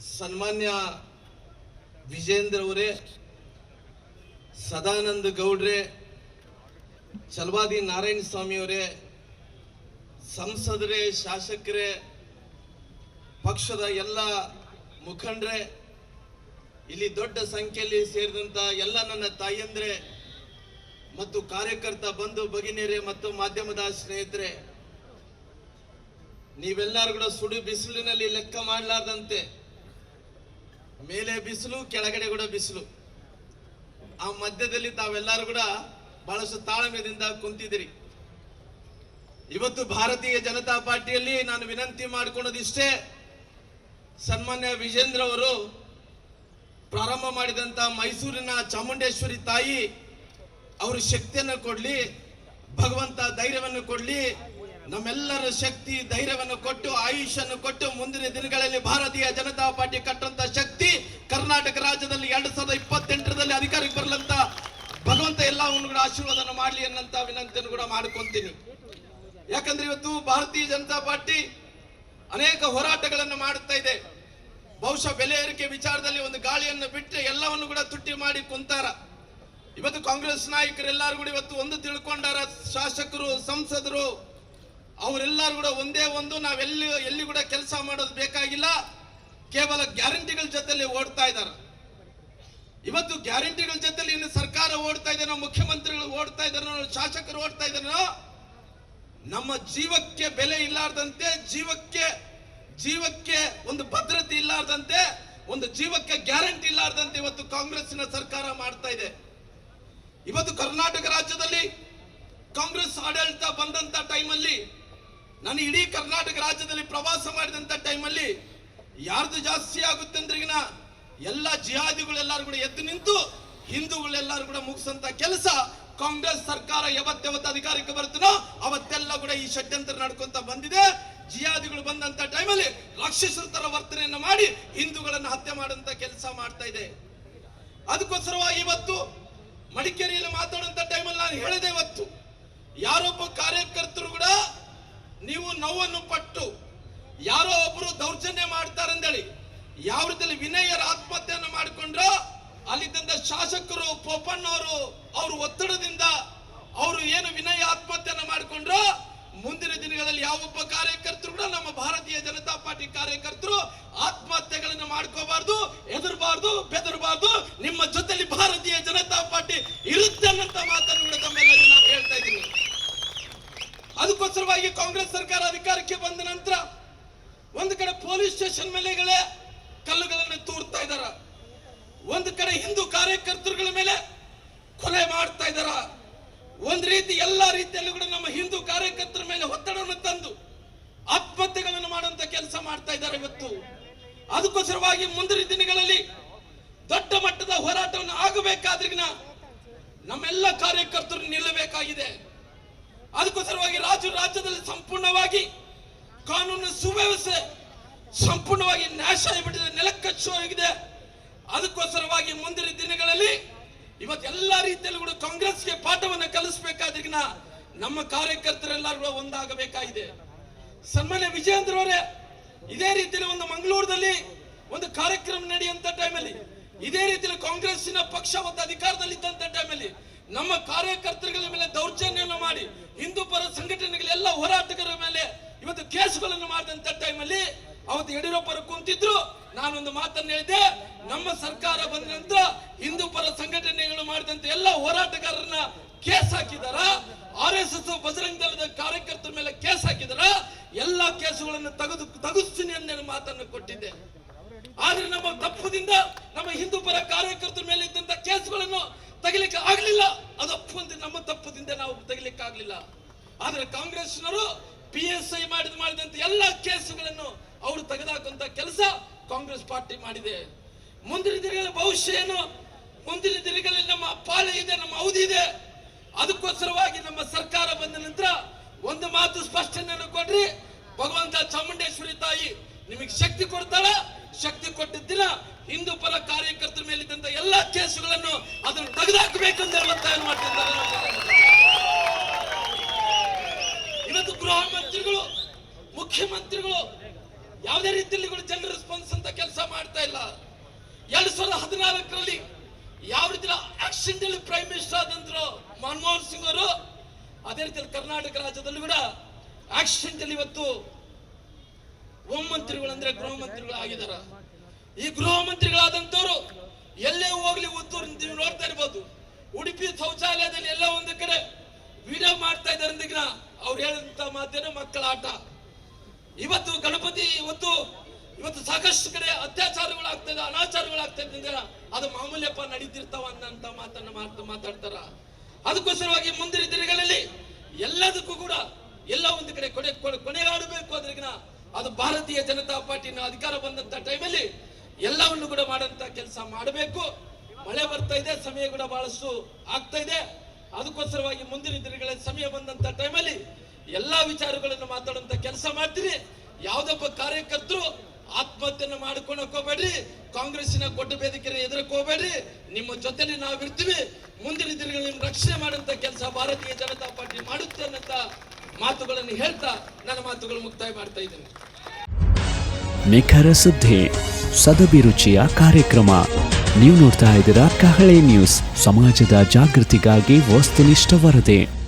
ಸನ್ಮಾನ್ಯ ವಿಜೇಂದ್ರ ಅವರೇ, ಸದಾನಂದ ಗೌಡ್ರೆ, ಚಲವಾದಿ ನಾರಾಯಣ ಸ್ವಾಮಿ ಅವರೇ, ಸಂಸದರೇ, ಶಾಸಕರೇ, ಪಕ್ಷದ ಎಲ್ಲ ಮುಖಂಡರೇ, ಇಲ್ಲಿ ದೊಡ್ಡ ಸಂಖ್ಯೆಯಲ್ಲಿ ಸೇರಿದಂತ ಎಲ್ಲ ನನ್ನ ತಾಯಂದ್ರೆ ಮತ್ತು ಕಾರ್ಯಕರ್ತ ಬಂಧು ಭಗಿನಿಯರೇ ಮತ್ತು ಮಾಧ್ಯಮದ ಸ್ನೇಹಿತರೆ, ನೀವೆಲ್ಲರೂ ಕೂಡ ಸುಡು ಬಿಸಿಲಿನಲ್ಲಿ ಲೆಕ್ಕ ಮಾಡಲಾರ್ದಂತೆ ಮೇಲೆ ಬಿಸಿಲು, ಕೆಳಗಡೆ ಕೂಡ ಬಿಸಿಲು. ಆ ಮಧ್ಯದಲ್ಲಿ ತಾವೆಲ್ಲರೂ ಕೂಡ ಬಹಳಷ್ಟು ತಾಳ್ಮೆದಿಂದ ಕುಂತಿದ್ದೀರಿ. ಇವತ್ತು ಭಾರತೀಯ ಜನತಾ ಪಾರ್ಟಿಯಲ್ಲಿ ನಾನು ವಿನಂತಿ ಮಾಡಿಕೊಳ್ಳೋದಿಷ್ಟೇ, ಸನ್ಮಾನ್ಯ ವಿಜೇಂದ್ರ ಅವರು ಪ್ರಾರಂಭ ಮಾಡಿದಂತ ಮೈಸೂರಿನ ಚಾಮುಂಡೇಶ್ವರಿ ತಾಯಿ, ಅವರ ಶಕ್ತಿಯನ್ನು ಕೊಡ್ಲಿ, ಭಗವಂತ ಧೈರ್ಯವನ್ನು ಕೊಡ್ಲಿ, ನಮ್ಮೆಲ್ಲರ ಶಕ್ತಿ, ಧೈರ್ಯವನ್ನು ಕೊಟ್ಟು ಆಯುಷ್ಯನ್ನು ಕೊಟ್ಟು ಮುಂದಿನ ದಿನಗಳಲ್ಲಿ ಭಾರತೀಯ ಜನತಾ ಪಾರ್ಟಿ ಕಟ್ಟುವಂತ ರಾಜ್ಯದಲ್ಲಿ ಎರಡ್ ಸಾವಿರದ ಇಪ್ಪತ್ತೆಂಟರಲ್ಲಿ ಅಧಿಕಾರಕ್ಕೆ ಬರಲಂತ ಭಗವಂತ ಎಲ್ಲವನ್ನು ಕೂಡ ಆಶೀರ್ವಾದನ ಮಾಡಲಿ ಅನ್ನಂತ ವಿನಂತಿಯನ್ನು ಕೂಡ ಮಾಡ್ಕೊಂತೀನಿ. ಯಾಕಂದ್ರೆ ಇವತ್ತು ಭಾರತೀಯ ಜನತಾ ಪಾರ್ಟಿ ಅನೇಕ ಹೋರಾಟಗಳನ್ನು ಮಾಡುತ್ತಾ ಇದೆ. ಬಹುಶಃ ಬೆಲೆ ಏರಿಕೆ ವಿಚಾರದಲ್ಲಿ ಒಂದು ಗಾಳಿಯನ್ನು ಬಿಟ್ಟರೆ ಎಲ್ಲವನ್ನು ಕೂಡ ತುಟ್ಟಿ ಮಾಡಿ ಕುಂತಾರ. ಇವತ್ತು ಕಾಂಗ್ರೆಸ್ ನಾಯಕರೆಲ್ಲರೂ ಕೂಡ ಇವತ್ತು ಒಂದು ತಿಳ್ಕೊಂಡಾರ, ಶಾಸಕರು, ಸಂಸದರು, ಅವರೆಲ್ಲರೂ ಕೂಡ ಒಂದೇ ಒಂದು, ನಾವೆಲ್ಲಿ, ಎಲ್ಲಿ ಕೂಡ ಕೆಲಸ ಮಾಡೋದು ಬೇಕಾಗಿಲ್ಲ. ಕೇವಲ ಗ್ಯಾರಂಟಿಗಳ ಜೊತೆಲಿ ಓಡ್ತಾ ಇದ್ದಾರೆ. ಇವತ್ತು ಗ್ಯಾರಂಟಿಗಳ ಜೊತೆಲಿ ಇನ್ನು ಸರ್ಕಾರ ಓಡ್ತಾ ಇದ್ದಾನೋ, ಮುಖ್ಯಮಂತ್ರಿಗಳು ಓಡ್ತಾ ಇದ್ದಾನೋ, ಶಾಸಕರು ಓಡ್ತಾ ಇದ್ದಾರೋ ನಮ್ಮ ಜೀವಕ್ಕೆ ಬೆಲೆ ಇಲ್ಲಾರ್ದಂತೆ, ಜೀವಕ್ಕೆ ಜೀವಕ್ಕೆ ಒಂದು ಭದ್ರತೆ ಇಲ್ಲಾರ್ದಂತೆ, ಒಂದು ಜೀವಕ್ಕೆ ಗ್ಯಾರಂಟಿ ಇಲ್ಲಾರ್ದಂತೆ ಇವತ್ತು ಕಾಂಗ್ರೆಸ್ಸಿನ ಸರ್ಕಾರ ಮಾಡ್ತಾ ಇದೆ. ಇವತ್ತು ಕರ್ನಾಟಕ ರಾಜ್ಯದಲ್ಲಿ ಕಾಂಗ್ರೆಸ್ ಆಡಳಿತ ಬಂದಂತ ಟೈಮಲ್ಲಿ, ನಾನು ಇಡೀ ಕರ್ನಾಟಕ ರಾಜ್ಯದಲ್ಲಿ ಪ್ರವಾಸ ಮಾಡಿದಂತ ಟೈಮಲ್ಲಿ, ಯಾರ್ದು ಜಾಸ್ತಿ ಆಗುತ್ತೆ ಅಂದ್ರಿಗಿನ ಎಲ್ಲ ಜಿಹಾದಿಗಳೆಲ್ಲರೂ ಕೂಡ ಎದ್ದು ನಿಂತು ಹಿಂದೂಗಳೆಲ್ಲರೂ ಕೂಡ ಮುಗಿಸಂತ ಕೆಲಸ ಕಾಂಗ್ರೆಸ್ ಸರ್ಕಾರ ಯಾವತ್ತೆವತ್ತು ಅಧಿಕಾರಕ್ಕೆ ಬರುತ್ತನೋ ಅವತ್ತೆಲ್ಲ ಕೂಡ ಈ ಷಡ್ಯಂತ್ರ ನಡ್ಕೊಂತ ಬಂದಿದೆ. ಜಿಹಾದಿಗಳು ಬಂದಂತ ಟೈಮಲ್ಲಿ ರಾಕ್ಷಸರ ವರ್ತನೆಯನ್ನು ಮಾಡಿ ಹಿಂದೂಗಳನ್ನು ಹತ್ಯೆ ಮಾಡುವಂತ ಕೆಲಸ ಮಾಡ್ತಾ ಇದೆ. ಅದಕ್ಕೋಸ್ಕರವಾಗಿ ಇವತ್ತು ಮಡಿಕೇರಿಯಲ್ಲಿ ಮಾತಾಡುವಂತ ಟೈಮಲ್ಲಿ ನಾನು ಹೇಳಿದೆ ಇವತ್ತು, ಯಾರೊಬ್ಬ ಕಾರ್ಯಕರ್ತರು ಕೂಡ ನೀವು ನೋವನ್ನು ಪಟ್ಟು ಯಾರೋ ಒಬ್ಬರು ದೌರ್ಜನ್ಯ ಮಾಡ್ತಾರಂದೇಳಿ ಯಾವ ರೀತಿಯಲ್ಲಿ ವಿನಯರ ಆತ್ಮಹತ್ಯೆಯನ್ನು ಮಾಡಿಕೊಂಡ್ರು, ಅಲ್ಲಿದ್ದಂತ ಶಾಸಕರು ಪೋಪಣ್ಣವರು ಅವರು ಒತ್ತಡದಿಂದ ಅವರು ಏನು ವಿನಯ ಆತ್ಮಹತ್ಯೆಯನ್ನು ಮಾಡಿಕೊಂಡ್ರು, ಮುಂದಿನ ದಿನಗಳಲ್ಲಿ ಯಾವೊಬ್ಬ ಕಾರ್ಯಕರ್ತರು ಕೂಡ ನಮ್ಮ ಭಾರತೀಯ ಜನತಾ ಪಾರ್ಟಿ ಕಾರ್ಯಕರ್ತರು ಆತ್ಮಹತ್ಯೆಗಳನ್ನು ಮಾಡ್ಕೋಬಾರ್ದು, ಹೆದರಬಾರ್ದು, ಬೆದರಬಾರ್ದು, ನಿಮ್ಮ ಜೊತೆಲಿ ಭಾರತೀಯ ಜನತಾ ಪಾರ್ಟಿ ಇರುತ್ತೆ ಅನ್ನಂತ ಮಾತನ್ನು ಕೂಡ ತಮ್ಮೆಲ್ಲರಿಗೂ ನಾನು ಹೇಳ್ತಾ ಇದ್ದೀನಿ. ಅದಕ್ಕೋಸ್ಕರವಾಗಿ ಕಾಂಗ್ರೆಸ್ ಸರ್ಕಾರ ಅಧಿಕಾರಕ್ಕೆ ಬಂದ ನಂತರ ಒಂದು ಕಡೆ ಪೊಲೀಸ್ ಸ್ಟೇಷನ್ ಮೇಲೆಗಳೇ ಕಡೆ ಹಿಂದೂ ಕಾರ್ಯಕರ್ತರುಗಳ ಮೇಲೆ ಕೊಲೆ ಮಾಡ್ತಾ ಇದ್ದಾರ? ಒಂದ್ ರೀತಿ ಎಲ್ಲಾ ರೀತಿಯಲ್ಲೂ ಕೂಡ ನಮ್ಮ ಹಿಂದೂ ಕಾರ್ಯಕರ್ತರ ಮೇಲೆ ಒತ್ತಡವನ್ನು ತಂದು ಆತ್ಮಹತ್ಯೆಗಳನ್ನು ಮಾಡುವಂತ ಕೆಲಸ ಮಾಡ್ತಾ ಇದ್ದಾರೆ ಇವತ್ತು. ಅದಕ್ಕೋಸ್ಕರವಾಗಿ ಮುಂದಿನ ದಿನಗಳಲ್ಲಿ ದೊಡ್ಡ ಮಟ್ಟದ ಹೋರಾಟವನ್ನು ಆಗಬೇಕಾದ್ರಿಗಿನ ನಮ್ಮೆಲ್ಲ ಕಾರ್ಯಕರ್ತರು ನಿಲ್ಲಬೇಕಾಗಿದೆ. ಅದಕ್ಕೋಸ್ಕರವಾಗಿ ರಾಜ್ಯ ರಾಜ್ಯದಲ್ಲಿ ಸಂಪೂರ್ಣವಾಗಿ ಕಾನೂನು ಸುವ್ಯವಸ್ಥೆ ಸಂಪೂರ್ಣವಾಗಿ ನಾಶ ಆಗಿಬಿಟ್ಟಿದೆ, ನೆಲಕ್ಕಚ್ಚು ಆಗಿದೆ. ಅದಕ್ಕೋಸ್ಕರವಾಗಿ ಮುಂದಿನ ದಿನಗಳಲ್ಲಿ ಇವತ್ತು ಎಲ್ಲ ರೀತಿಯಲ್ಲೂ ಕೂಡ ಕಾಂಗ್ರೆಸ್ಗೆ ಪಾಠವನ್ನು ಕಲಿಸಬೇಕಾದ್ರಿಗಿನ ನಮ್ಮ ಕಾರ್ಯಕರ್ತರೆಲ್ಲರೂ ಒಂದಾಗಬೇಕಾಗಿದೆ. ಸನ್ಮಾನ್ಯ ವಿಜಯೇಂದ್ರ ಅವರೇ, ಇದೇ ರೀತಿಯಲ್ಲಿ ಒಂದು ಮಂಗಳೂರದಲ್ಲಿ ಒಂದು ಕಾರ್ಯಕ್ರಮ ನಡೆಯುವಂತ ಟೈಮಲ್ಲಿ, ಇದೇ ರೀತಿಯಲ್ಲಿ ಕಾಂಗ್ರೆಸ್ಸಿನ ಪಕ್ಷ ಅಧಿಕಾರದಲ್ಲಿ ಇದ್ದಂತ ಟೈಮಲ್ಲಿ ನಮ್ಮ ಕಾರ್ಯಕರ್ತರುಗಳ ಮೇಲೆ ದೌರ್ಜನ್ಯವನ್ನು ಮಾಡಿ, ಹಿಂದೂ ಪರ ಸಂಘಟನೆಗಳೆಲ್ಲ ಹೋರಾಟಗಾರರ ಮೇಲೆ ಇವತ್ತು ಕೇಸುಗಳನ್ನು ಮಾಡಿದಂತ ಟೈಮಲ್ಲಿ ಅವತ್ತು ಯಡಿಯೂರಪ್ಪರು ಕುಂತಿದ್ರು. ನಾನೊಂದು ಮಾತನ್ನು ಹೇಳಿದೆ, ನಮ್ಮ ಸರ್ಕಾರ ಬಂದ ನಂತರ ಹಿಂದೂ ಪರ ಸಂಘಟನೆಗಳು ಮಾಡಿದಂತ ಎಲ್ಲ ಹೋರಾಟಗಾರರನ್ನ ಕೇಸ್ ಹಾಕಿದಾರ? ಆರ್ ಎಸ್ ಎಸ್ ಬಜರಂಗ ದಳದ ಕಾರ್ಯಕರ್ತರ ಮೇಲೆ ಕೇಸ್ ಹಾಕಿದಾರ? ಎಲ್ಲಾ ಕೇಸುಗಳನ್ನು ತೆಗೆದು ತಗುಸ್ತೀನಿ ಅನ್ನೋ ಮಾತನ್ನು ಕೊಟ್ಟಿದ್ದೆ. ಆದ್ರೆ ನಮ್ಮ ತಪ್ಪದಿಂದ ನಮ್ಮ ಹಿಂದೂ ಪರ ಕಾರ್ಯಕರ್ತರ ಮೇಲೆ ಇದ್ದಂತ ಕೇಸುಗಳನ್ನು ತೆಗಿಲಿಕ್ಕೆ ಆಗ್ಲಿಲ್ಲ. ಅದು ಅಂತ ನಮ್ಮ ತಪ್ಪದಿಂದ ನಾವು ತೆಗಿಲಿಕ್ಕೆ ಆಗ್ಲಿಲ್ಲ. ಆದ್ರೆ ಕಾಂಗ್ರೆಸ್ನವರು ಪಿ ಎಸ್ ಐ ಮಾಡಿದ ಮಾಡಿದಂತ ಎಲ್ಲ ಕೇಸುಗಳನ್ನು ಅವರು ತೆಗೆದಾಕುವಂತ ಕೆಲಸ ಕಾಂಗ್ರೆಸ್ ಪಾರ್ಟಿ ಮಾಡಿದೆ. ಮುಂದಿನ ದಿನಗಳ ಭವಿಷ್ಯ ಏನು? ಮುಂದಿನ ದಿನಗಳಲ್ಲಿ ನಮ್ಮ ಪಾಳೆ ಇದೆ, ನಮ್ಮ ಅವಧಿ ಇದೆ. ಅದಕ್ಕೋಸ್ಕರವಾಗಿ ನಮ್ಮ ಸರ್ಕಾರ ಬಂದ ನಂತರ ಒಂದು ಮಾತು ಸ್ಪಷ್ಟನೆಯನ್ನು ಕೊಡ್ರಿ. ಭಗವಂತ ಚಾಮುಂಡೇಶ್ವರಿ ತಾಯಿ ನಿಮಗೆ ಶಕ್ತಿ ಕೊಡ್ತಾಳ. ಶಕ್ತಿ ಕೊಟ್ಟಿದ್ದ ದಿನ ಹಿಂದೂ ಪರ ಕಾರ್ಯಕರ್ತರ ಮೇಲಿದ್ದಂತ ಎಲ್ಲಾ ಕೇಸುಗಳನ್ನು ಅದನ್ನು ತೆಗೆದಾಕಬೇಕು ಒತ್ತಾಯ ಇವತ್ತು ಗೃಹ ಮಂತ್ರಿಗಳು, ಮುಖ್ಯಮಂತ್ರಿಗಳು ಯಾವುದೇ ರೀತಿಯಲ್ಲಿ ಜನರ ರೆಸ್ಪಾನ್ಸ್ ಅಂತ ಕೆಲಸ ಮಾಡ್ತಾ ಹದಿನಾಲ್ಕರಲ್ಲಿ ಯಾವ ರೀತಿ ಆಕ್ಸಿಡೆಂಟಲ್ ಪ್ರೈಮ್ ಮಿನಿಸ್ಟರ್ ಆದಂತರು ಮನಮೋಹನ್ ಸಿಂಗ್ ಅವರು, ಅದೇ ರೀತಿಯಲ್ಲಿ ಕರ್ನಾಟಕ ರಾಜ್ಯದಲ್ಲೂ ಕೂಡ ಆಕ್ಸಿಡೆಂಟಲ್ ಇವತ್ತು ಹೋಮ್ ಮಂತ್ರಿಗಳು ಅಂದ್ರೆ ಗೃಹ ಮಂತ್ರಿಗಳು ಆಗಿದ್ದಾರೆ. ಈ ಗೃಹ ಮಂತ್ರಿಗಳಾದಂತವ್ರು ಎಲ್ಲೇ ಹೋಗ್ಲಿ ಉದ್ದೂರ್ ನೀವು ನೋಡ್ತಾ ಇರ್ಬೋದು. ಉಡುಪಿ ಶೌಚಾಲಯದಲ್ಲಿ ಎಲ್ಲ ಒಂದು ಕಡೆ ವಿಡಿಯೋ ಮಾಡ್ತಾ ಇದ್ದಾರೆ ಅವ್ರು ಹೇಳಿದಂತ ಮಾತೇನು ಮಕ್ಕಳ ಆಟ. ಇವತ್ತು ಗಣಪತಿ, ಇವತ್ತು ಇವತ್ತು ಸಾಕಷ್ಟು ಕಡೆ ಅತ್ಯಾಚಾರಗಳಾಗ್ತಾ ಇದೆ ಅನಾಚಾರಗಳಾಗ್ತಾ ಇದೆ ಅದು ಮಾಮೂಲ್ಯಪ್ಪ ನಡೀತಿರ್ತಾವ ಅನ್ನಂತ ಮಾತನ್ನ ಮಾತು ಮಾತಾಡ್ತಾರ. ಅದಕ್ಕೋಸ್ಕರವಾಗಿ ಮುಂದಿನ ದಿನಗಳಲ್ಲಿ ಎಲ್ಲದಕ್ಕೂ ಕೂಡ ಎಲ್ಲ ಒಂದು ಕಡೆ ಕೊನೆ- ಕೊನೆಗಾಡಬೇಕು ಅದ್ರಿಗಿನ ಅದು ಭಾರತೀಯ ಜನತಾ ಪಾರ್ಟಿನ ಅಧಿಕಾರ ಬಂದಂತ ಟೈಮಲ್ಲಿ ಎಲ್ಲವನ್ನು ಕೂಡ ಮಾಡಂತ ಕೆಲಸ ಮಾಡಬೇಕು. ಮಳೆ ಬರ್ತಾ ಇದೆ, ಸಮಯ ಕೂಡ ಬಹಳಷ್ಟು ಆಗ್ತಾ ಇದೆ. ಅದಕ್ಕೋಸ್ಕರವಾಗಿ ಮುಂದಿನ ದಿನಗಳಲ್ಲಿ ಸಮಯ ಬಂದಂತ ಟೈಮಲ್ಲಿ ಎಲ್ಲಾ ವಿಚಾರಗಳನ್ನು ಮಾತಾಡುವಂತ ಕೆಲಸ ಮಾಡ್ತೀರಿ. ಯಾವ್ದೊಬ್ಬ ಕಾರ್ಯಕರ್ತರು ಆತ್ಮಹತ್ಯೆಯನ್ನು ಮಾಡ್ಕೊಳಕ್ ಹೋಗ್ಬೇಡ್ರಿ. ಕಾಂಗ್ರೆಸ್ಸಿನ ಕೊಟ್ಟ ಬೇದಿಕೆ ಎದುರಕ್ಕೆ ನಿಮ್ಮ ಜೊತೆಲಿ ನಾವಿರ್ತೀವಿ. ಮುಂದಿನ ದಿನಗಳಲ್ಲಿ ರಕ್ಷಣೆ ಮಾಡುವಂತ ಕೆಲಸ ಭಾರತೀಯ ಜನತಾ ಪಾರ್ಟಿ ಮಾಡುತ್ತೆ ಅನ್ನಂತ ಮಾತುಗಳನ್ನು ಹೇಳ್ತಾ ನನ್ನ ಮಾತುಗಳು ಮುಕ್ತಾಯ ಮಾಡ್ತಾ ಇದ್ದೇನೆ. ನಿಖರ ಸುದ್ದಿ ಸದಭಿರುಚಿಯ ಕಾರ್ಯಕ್ರಮ. ನೀವು ನೋಡ್ತಾ ಇದ್ದೀರಾ ಕಹಳೆ ನ್ಯೂಸ್. ಸಮಾಜದ ಜಾಗೃತಿಗಾಗಿ ವಸ್ತುನಿಷ್ಠ ವರದಿ.